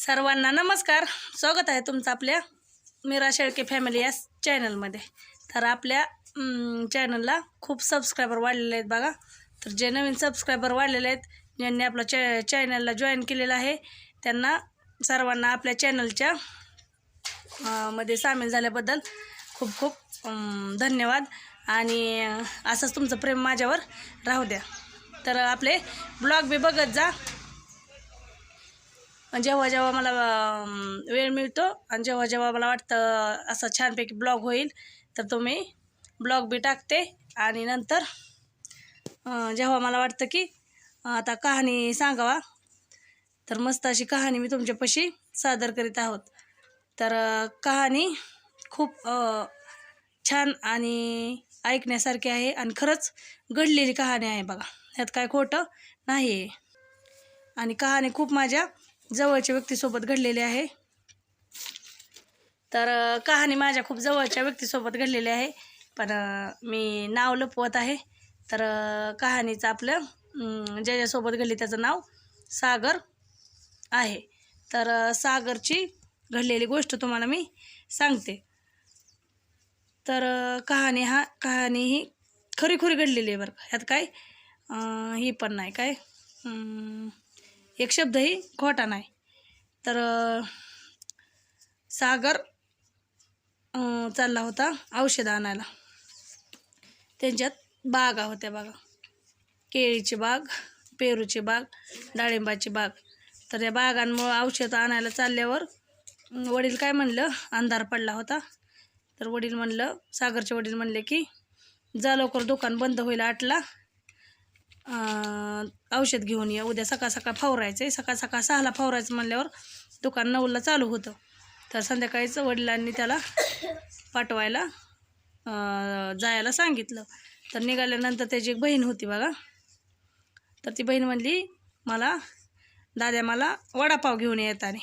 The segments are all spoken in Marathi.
सर्वांना नमस्कार. स्वागत आहे तुमचं आपल्या मीरा शेळके फॅमिली या चॅनलमध्ये तर आपल्या चॅनलला खूप सबस्क्रायबर वाढलेले आहेत बघा. तर जे नवीन सबस्क्रायबर वाढलेले आहेत ज्यांनी आपलं चॅ चॅनलला जॉईन केलेलं आहे त्यांना सर्वांना आपल्या चॅनलच्या मध्ये सामील झाल्याबद्दल खूप खूप धन्यवाद. आणि असंच तुमचं प्रेम माझ्यावर राहू द्या. तर आपले ब्लॉग बी बघत जा. जेव्हा जेव्हा मला वेळ मिळतो आणि जेव्हा जेव्हा मला वाटतं असं छानपैकी ब्लॉग होईल तर तो मी ब्लॉग बी टाकते. आणि नंतर जेव्हा मला वाटतं की आता कहाणी सांगावा तर मस्त अशी कहाणी मी तुमच्यापाशी सादर करीत आहोत. तर कहाणी खूप छान आणि ऐकण्यासारखी आहे आणि खरंच घडलेली कहाणी आहे बघा. ह्यात काय खोटं नाही आहे आणि कहाणी खूप माझ्या जवळच्या व्यक्तीसोबत घडलेली आहे. तर कहाणी माझ्या खूप जवळच्या व्यक्तीसोबत घडलेली आहे. पण मी नाव लपवत आहे. तर कहाणीचं आपलं ज्या ज्याच्यासोबत घडली त्याचं नाव सागर आहे. तर सागरची घडलेली गोष्ट तुम्हाला मी सांगते. तर कहाणी हा कहाणी ही खरीखुरी घडलेली आहे बरं का. ह्यात काय? ही पण नाही काय? एक शब्दही खोटा नाही. तर सागर चालला होता औषध आणायला. त्यांच्यात बागा होत्या बघा. केळीची बाग पेरूची बाग डाळिंबाची बाग. तर या बागांमुळं औषध आणायला चालल्यावर वडील काय म्हणलं? अंधार पडला होता. तर वडील म्हणलं सागरचे वडील म्हणले की जा लवकर दुकान बंद होईल आठला. औषध घेऊन या. उद्या सकाळ सकाळ फावरायचं आहे सकाळ सकाळ सहाला फावरायचं म्हणल्यावर दुकान नऊला चालू होतं. तर संध्याकाळीच वडिलांनी त्याला पाठवायला जायला सांगितलं. तर निघाल्यानंतर त्याची एक बहीण होती बघा. तर ती बहीण म्हणली मला दाद्या मला वडापाव घेऊन येताने.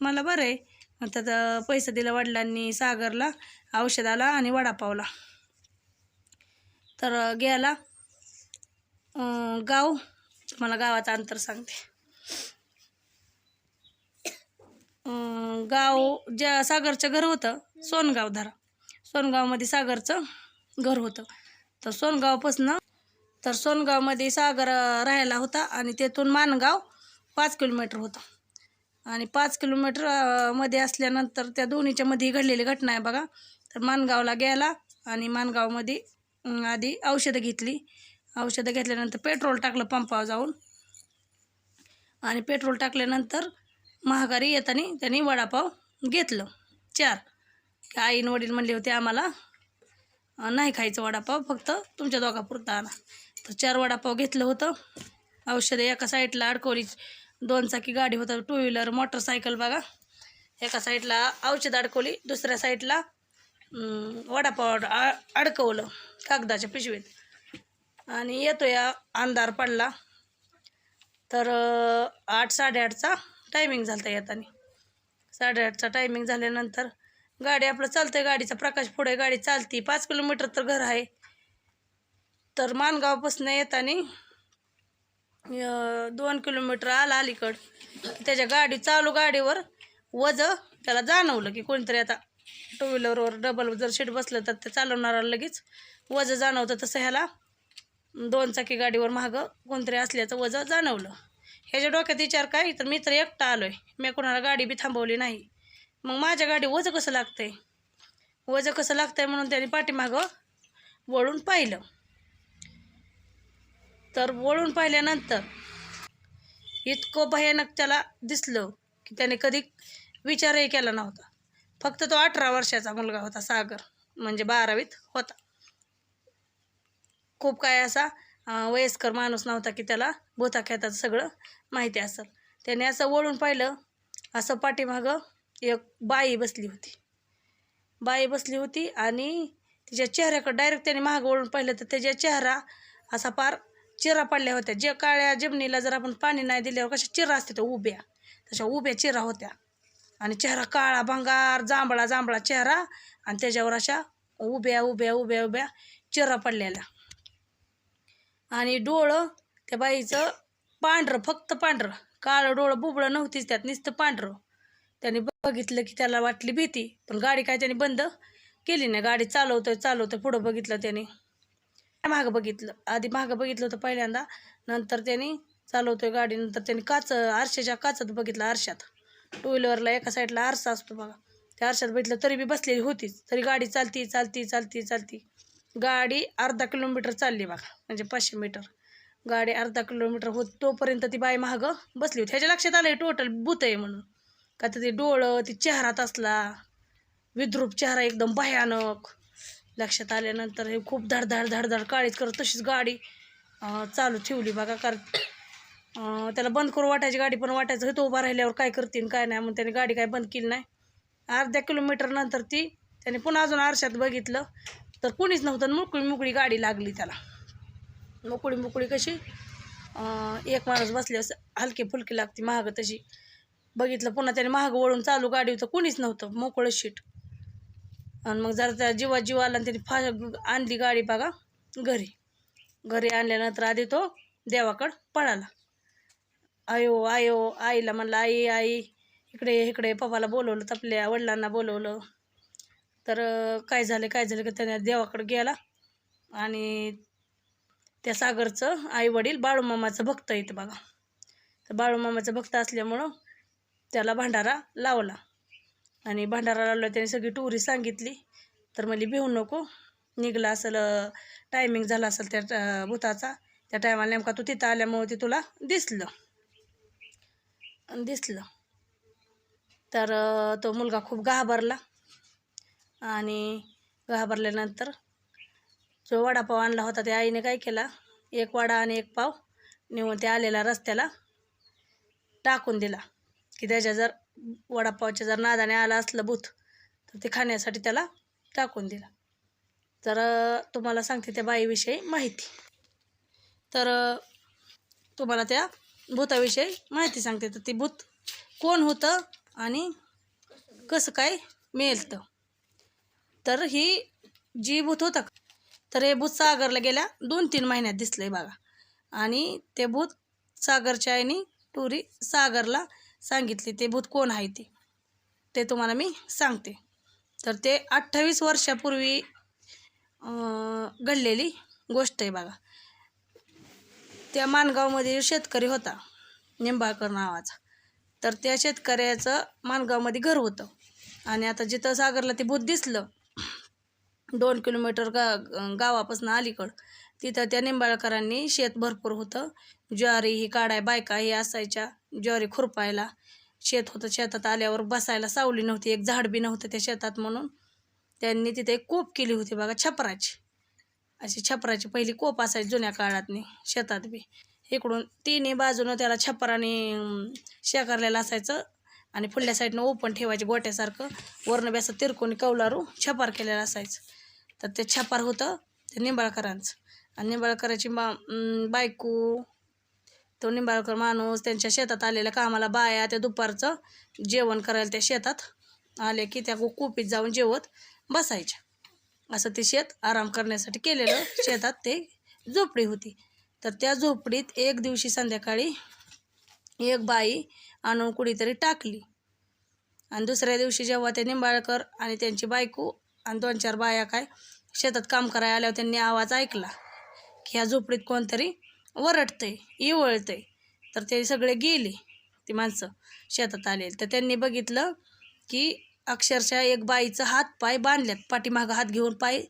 मला बरं आहे. मग त्यात पैसे दिलं वडिलांनी सागरला औषधाला आणि वडापावला. तर गेला. गाव. मला गावाचं अंतर सांगते. गाव ज्या सागरचं घर होतं सोनगाव धरा. सोनगावमध्ये सागरचं घर होतं. तर सोनगावपासनं तर सोनगावमध्ये सागर राहायला होता आणि तेथून मानगाव पाच किलोमीटर होतं. आणि पाच किलोमीटरमध्ये असल्यानंतर त्या दोन्हीच्या मध्ये घडलेली घटना आहे बघा. तर मानगावला गेला आणि मानगावमध्ये आधी औषधं घेतली. औषधं घेतल्यानंतर पेट्रोल टाकलं पंपावर जाऊन. आणि पेट्रोल टाकल्यानंतर महागारी येताना त्यांनी वडापाव घेतलं. चार. आईन वडील म्हणले होते आम्हाला नाही खायचं वडापाव फक्त तुमच्या दोघापुरता आणा. तर चार वडापाव घेतलं होतं. औषधं एका साईडला अडकवली दोन चाकी गाडी होतं टू व्हीलर मोटरसायकल बघा. एका साईडला औषध अडकवली दुसऱ्या साईडला वडापाव अड- आ- अडकवलं कागदाच्या पिशवीत. आणि येतो या अंधार पडला. तर आठ साडेआठचा टायमिंग झाला होता येताना. साडेआठचा टायमिंग झाल्यानंतर गाडी आपलं चालतंय गाडीचा प्रकाश पुढे गाडी चालती. पाच किलोमीटर तर घर आहे. तर मानगावपासून येताना दोन किलोमीटर आला अलीकड. त्याच्या गाडी चालू गाडीवर वज त्याला जाणवलं की कोणीतरी आता टू व्हीलरवर डबल जर शीट बसलं तर ते चालवणारा लगेच वज जाणवतं तसं ह्याला. दोन चाकी गाडीवर मागं कोणतरी असल्याचं वजं जाणवलं. ह्याच्या डोक्यात विचार काय? तर मी तर एकटा आलो आहे मी कोणाला गाडी बी थांबवली नाही. मग माझ्या गाडी वजं कसं लागतं आहे वजं कसं लागतं आहे म्हणून त्याने पाठीमागं वळून पाहिलं. तर वळून पाहिल्यानंतर इतकं भयानक त्याला दिसलं की त्याने कधी विचारही केला नव्हता. फक्त तो अठरा वर्षाचा मुलगा होता सागर. म्हणजे बारावीत होता. खूप काय असा वयस्कर माणूस नव्हता की त्याला भूता सगळं माहिती असेल. त्याने असं वळून पाहिलं असं पाठीमागं एक बाई बसली होती. बाई बसली होती आणि तिच्या चेहऱ्याकडे डायरेक्ट त्याने मागं वळून पाहिलं तर त्याच्या चेहरा असा पार चिरा पडल्या होत्या. जे काळ्या जमिनीला जर आपण पाणी नाही दिल्यावर कशा चिरा असते त्या उभ्या. तशा उभ्या चिरा होत्या. आणि चेहरा काळा भंगार जांभळा जांभळा चेहरा आणि त्याच्यावर अशा उभ्या उभ्या उभ्या उभ्या चिरा पडलेल्या. आणि डोळं त्या बाईचं पांढरं फक्त पांढरं. काळं डोळं बुबळं नव्हतीच त्यात नुसतं पांढरं. त्याने बघितलं की त्याला वाटली भीती पण गाडी काय त्याने बंद केली नाही. गाडी चालवतोय चालवतोय पुढं बघितलं त्याने. मागं बघितलं. आधी मागं बघितलं होतं पहिल्यांदा. नंतर त्याने चालवतोय गाडी. नंतर त्याने काच आरशाच्या काचत बघितलं आरशात. टू व्हीलरला एका साईडला आरसा असतो बघा. त्या आरशात बघितलं तरी बी बसलेली होतीच. तरी गाडी चालती चालती चालती चालती. गाडी अर्धा किलोमीटर चालली बघा म्हणजे पाचशे मीटर. गाडी अर्धा किलोमीटर होत तोपर्यंत ती बाई महागं बसली होती. ह्याच्या लक्षात आलं टोटल भूत आहे म्हणून. का तर ते डोळं ती चेहरात असला विद्रूप चेहरा एकदम भयानक. लक्षात आल्यानंतर हे खूप धडधड धडधड काळीच करत तशीच गाडी चालू ठेवली बघा. कारण त्याला बंद करू वाटायची गाडी पण वाटायचं हे तो उभा राहिल्यावर काय करतील काय नाही. म्हणून त्याने गाडी काय बंद केली नाही. अर्ध्या किलोमीटर नंतर ती त्याने पुन्हा अजून आरशात बघितलं. तर कुणीच नव्हतं मोकळी मोकळी गाडी लागली त्याला. मोकळी मोकळी कशी? एक माणूस बसल्यास हलकी फुलकी लागते महाग तशी. बघितलं पुन्हा त्याने महाग वळून चालू गाडी होतं कुणीच नव्हतं मोकळं शीट. आणि मग जरा त्या जीवा जीव आला आणि त्याने फा आणली गाडी बघा घरी. घरी आणल्यानंतर आधी तो देवाकडं पळाला. आयो आयो आईला म्हणलं आई आई इकडे इकडे पप्पाला बोलवलं तपल्या वडिलांना बोलवलं. तर काय झालं काय झालं की त्याने देवाकडं गेला आणि त्या सागरचं आई वडील बाळूमामाचं भक्त येतं बघा. तर बाळूमामाचं भक्त असल्यामुळं त्याला भांडारा लावला आणि भांडारा लावला त्याने सगळी टुरी सांगितली. तर मला भिवू नको निघला असेल टायमिंग झाला असेल त्या भूताचा त्या टायमाला नेमका तू तिथं आल्यामुळं ते तुला दिसलं. आणि दिसलं. तर तो मुलगा खूप घाबरला. आणि घाबरल्यानंतर जो वडापाव आणला होता त्या आईने काय केला? एक वडा आणि एक पाव नेऊन त्या आलेला रस्त्याला टाकून दिला. की त्याच्या जर वडापावच्या जर नादाने आला असलं भूत तर ते खाण्यासाठी त्याला टाकून दिला. तर तुम्हाला सांगते त्या बाईविषयी माहिती. तर तुम्हाला त्या भूताविषयी माहिती सांगते. तर ती भूत कोण होतं आणि कसं काय मिळतं तर ही जी भूत होतं तर हे भूत सागरला गेल्या दोन तीन महिन्यात दिसलं आहे बघा. आणि ते भूत सागरच्या आईने टुरी सागरला सांगितली ते भूत कोण आहे ते? ते तुम्हाला मी सांगते. तर ते अठ्ठावीस वर्षापूर्वी घडलेली गोष्ट आहे बघा. त्या माणगावमध्ये शेतकरी होता निंबाळकर नावाचा. तर त्या शेतकऱ्याचं माणगावमध्ये घर होतं. आणि आता जिथं सागरला ते भूत दिसलं दोन किलोमीटर गा गावापासून अलीकडं. तिथं त्या निंबाळकरांनी शेत भरपूर होतं. ज्वारी ही काढाय बायका ही असायच्या ज्वारी खुरपायला. शेत होतं शेतात आल्यावर बसायला सावली नव्हती एक झाड बी नव्हतं त्या शेतात म्हणून. त्यांनी तिथे एक कोप केली होती बघा छपराची. अशी छपराची पहिली कोप असायची जुन्या काळातनी शेतात बी. इकडून तिन्ही बाजूनं त्याला छपराने शेकारलेलं असायचं. आणि पुढल्या साईडनं ओपन ठेवायचे गोट्यासारखं. वरनं बेसा तिरकोणी कौलारू छपार केलेलं असायचं. तर ते छपार होतं ते निंबाळकरांचं. आणि निंबाळकराची मा बायको तो निंबाळकर माणूस त्यांच्या शेतात आलेल्या कामाला बाया त्या दुपारचं जेवण करायला त्या शेतात आले की त्या कोपीत जाऊन जेवत बसायच्या. असं ते शेत आराम करण्यासाठी केलेलं शेतात ते झोपडी होती. तर त्या झोपडीत एक दिवशी संध्याकाळी एक बाई आणून कुणीतरी टाकली. आणि दुसऱ्या दिवशी जेव्हा ते निंबाळकर आणि त्यांची बायको आणि दोन चार बाया काय शेतात काम करायला आल्यावर त्यांनी आवाज ऐकला की ह्या झोपडीत कोणतरी वरटतंय इवळतंय. तर ते सगळे गेले ती माणसं शेतात आलेली तर त्यांनी बघितलं की अक्षरशः एक बाईचं हात पाय बांधल्यात पाठीमागं हात घेऊन पाय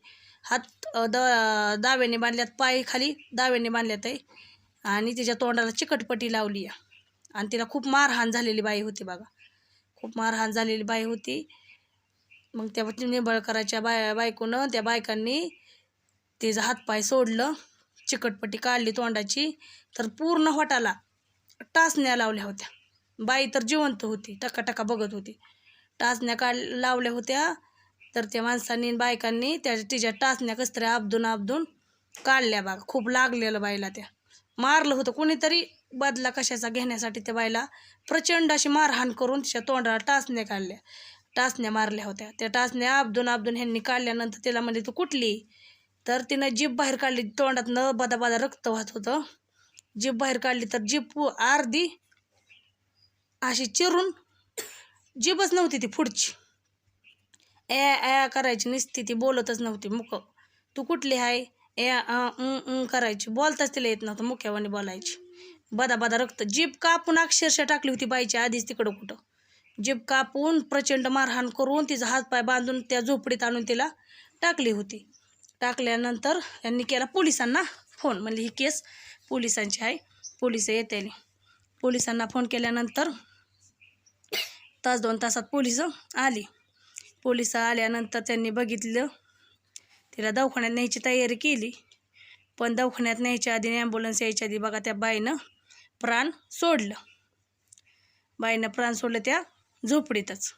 हात द दाव्याने बांधल्यात पाय खाली दाव्याने बांधल्यात आहे. आणि तिच्या तोंडाला चिकटपट्टी लावली आहे. आणि तिला खूप मारहाण झालेली बाई होती बघा. खूप मारहाण झालेली बाई होती. मग त्या निंबळकराच्या बाय बायकोनं त्या बायकांनी तिचा हातपाय सोडलं चिकटपट्टी काढली तोंडाची तर पूर्ण होटाला टाचण्या लावल्या होत्या. बाई तर जिवंत होती टकाटका बघत होती. टाचण्या काढ लावल्या होत्या तर त्या माणसांनी बायकांनी त्या तिच्या टाचण्या कसं तरी आपदून आपदून काढल्या बाग खूप लागलेलं बाईला त्या. मारलं होतं. कोणीतरी बदला कशाचा घेण्यासाठी त्या बाईला प्रचंड अशी मारहाण करून तिच्या तोंडाला टाचण्या काढल्या. टाचण्या मारल्या होत्या. त्या टाचण्या आबदून आबदून ह्यांनी काढल्यानंतर तिला म्हणजे तू कुठली? तर तिनं जीभ बाहेर काढली. तोंडात न बदा बदा रक्त वाहत होतं. जीभ बाहेर काढली तर जीभ अर्धी अशी चिरून जीभच नव्हती ती पुढची. ॲ ॲ करायची नुसती ती बोलतच नव्हती. मुक तू कुठली आहे ए करायची. बोलताच तिला येत नव्हतं मुख्यावानी बोलायची. बदा बदा रक्त. जीभ कापून अक्षरशः टाकली होती बाईची आधीच तिकडं कुठं. जीभ कापून प्रचंड मारहाण करून तिचा हातपाय बांधून त्या झोपडीत आणून तिला टाकली होती. टाकल्यानंतर त्यांनी केला पोलिसांना फोन. म्हणजे ही केस पोलिसांची आहे. पोलीस येते पोलिसांना फोन केल्यानंतर तास दोन तासात पोलीस आली. पोलीस आल्यानंतर त्यांनी बघितलं तिला दवाखान्यात न्यायची तयारी केली. पण दवाखान्यात न्यायच्या आधी ॲम्ब्युलन्स यायच्या आधी बघा त्या बाईनं प्राण सोडलं. बाईनं प्राण सोडलं त्या झोपडीतच.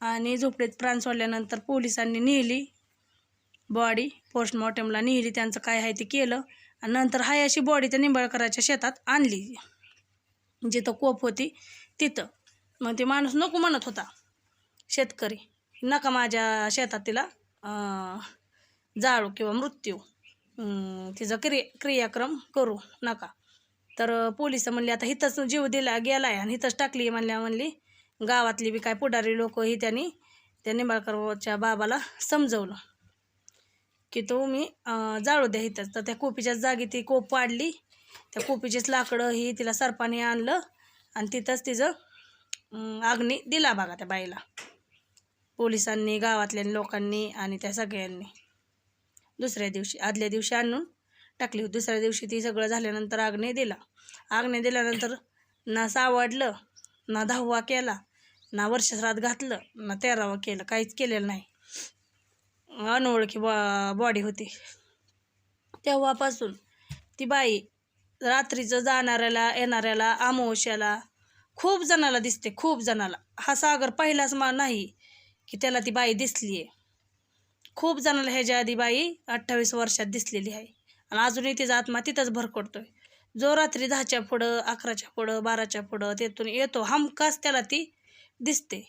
आणि झोपडीत प्राण सोडल्यानंतर पोलिसांनी नेली. बॉडी पोस्टमॉर्टमला नेली. त्यांचं काय आहे ते केलं. आणि नंतर हाय अशी बॉडी त्या निंबाळकराच्या शेतात आणली. जिथं कोप होती तिथं. मग ते माणूस नको म्हणत होता. शेतकरी. नका माझ्या शेतात तिला जाळू किंवा मृत्यू तिचा क्रिया क्रियाक्रम करू नका. तर पोलीस म्हणले आता इथंच जीव दिला गेला आहे आणि इथंच टाकली म्हणल्या म्हणली गावातली बी काय पुढारी लोक ही त्यांनी त्या निंबाळकरच्या बाबाला समजवलं. की तो मी जाळू द्या इथंच तर त्या कोपीच्याच जागी ती कोप पाडली त्या कोपीचीच लाकडं ही तिला सरपाने आणलं आणि तिथंच तिचं अग्नी दिला बघा त्या बाईला. पोलिसांनी गावातल्या लोकांनी आणि त्या सगळ्यांनी. दुसऱ्या दिवशी आदल्या दिवशी आणून टाकली. होती दुसऱ्या दिवशी ती सगळं झाल्यानंतर आग्ने दिला. आग्ने दिल्यानंतर ना सावडलं ना दहावा केला ना वर्षश्राद्ध घातलं ना तेरावा केलं. काहीच केलेलं नाही. अनोळखी बॉ बॉडी होती. तेव्हापासून ती बाई रात्रीचं जाणाऱ्याला येणाऱ्याला अमावश्याला खूप जणाला दिसते खूप जणाला. हा सागर पहिलाच मा नाही. की त्याला ती बाई दिसली आहे खूप जणाला ह्याच्या आधी बाई अठ्ठावीस वर्षात दिसलेली आहे. आणि अजूनही तिचा आत्मा तिथंच भरकडतोय. जो रात्री दहाच्या पुढं अकराच्या पुढं बाराच्या पुढं तेथून येतो हमखास त्याला ती दिसते.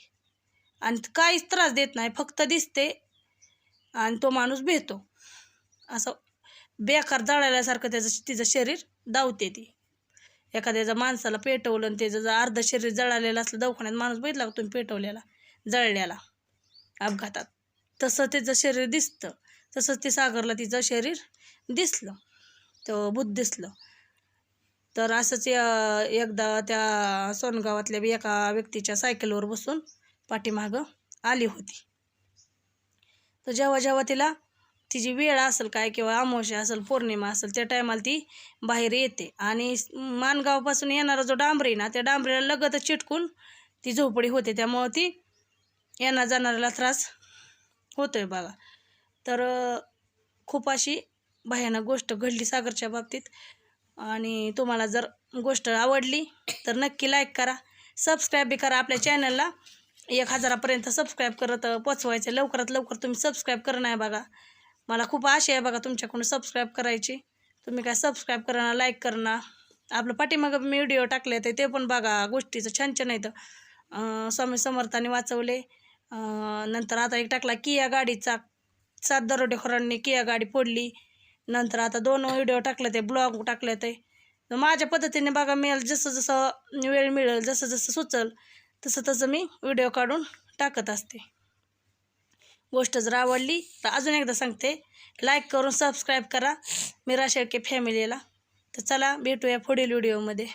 आणि काहीच त्रास देत नाही फक्त दिसते आणि तो माणूस भेटतो असं बेकार जळाल्यासारखं त्याचं तिचं शरीर दावते ती. एखाद्याचं माणसाला पेटवलं आणि त्याचं जर अर्ध शरीर जळालेलं असलं दवाखान्यात माणूस बघितला तुम्ही पेटवलेला? जळल्याला अपघातात तसं तिचं शरीर दिसतं तसंच ते सागरला तिचं शरीर दिसलं तर भूत दिसलं. तर असंच एकदा त्या सोनगावातल्या एका व्यक्तीच्या सायकलवर बसून पाठीमागं आली होती. तर जेव्हा जेव्हा तिला तिची वेळ असेल काय किंवा अमावस्या असेल पौर्णिमा असेल त्या टायमाला ती बाहेर येते. आणि स- माणगावपासून येणारा जो डांबरी ना त्या डांबरीला लगतच चिटकून ती झोपडी होते. त्यामुळं ती येणार जाणाऱ्याला त्रास होतो आहे बघा. तर खूप अशी भयानक गोष्ट घडली सागरच्या बाबतीत. आणि तुम्हाला जर गोष्ट आवडली तर नक्की लाईक करा. सबस्क्राईब बी करा आपल्या चॅनलला एक हजारापर्यंत सबस्क्राईब करत पोचवायचं. लवकरात लवकर तुम्ही सबस्क्राईब करणं आहे बघा. मला खूप आशा आहे बघा तुमच्याकडून सबस्क्राईब करायची. तुम्ही काय सबस्क्राईब करणार लाईक करणार आपलं पाठीमागं मी व्हिडिओ टाकले ते ते पण बघा. गोष्टीचं छान छान आहेत स्वामी समर्थाने वाचवले. नंतर आता एक टाकला किया गाडीचा. सात दरोडेखोरांनी किया गाडी फोडली. नंतर आता दोन व्हिडिओ टाकले ते ब्लॉग टाकले ते. माझ्या पद्धतीने बघा मिळेल जसं जसं वेळ मिळेल जसं जसं सुचल तसं तसं मी व्हिडिओ काढून टाकत असते. गोष्ट जर आवडली तर अजून एकदा सांगते लाईक करून सबस्क्राईब करा. मीरा शेळके फॅमिलीला तर चला भेटूया पुढील व्हिडिओमध्ये